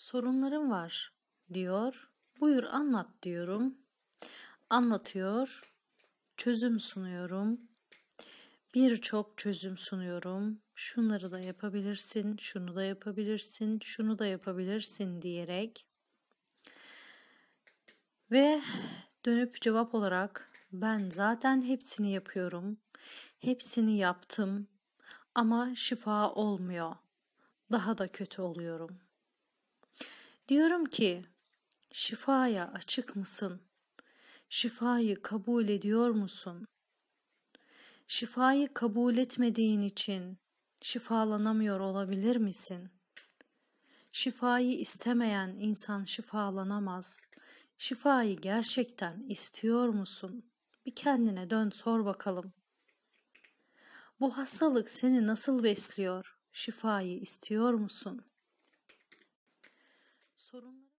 Sorunlarım var diyor. Buyur anlat diyorum. Anlatıyor. Çözüm sunuyorum. Birçok çözüm sunuyorum. Şunları da yapabilirsin, şunu da yapabilirsin, şunu da yapabilirsin diyerek ve dönüp cevap olarak ben zaten hepsini yapıyorum. Hepsini yaptım ama şifa olmuyor. Daha da kötü oluyorum. Diyorum ki şifaya açık mısın? Şifayı kabul ediyor musun? Şifayı kabul etmediğin için şifalanamıyor olabilir misin? Şifayı istemeyen insan şifalanamaz. Şifayı gerçekten istiyor musun? Bir kendine dön sor bakalım. Bu hastalık seni nasıl besliyor? Şifayı istiyor musun? Sorunları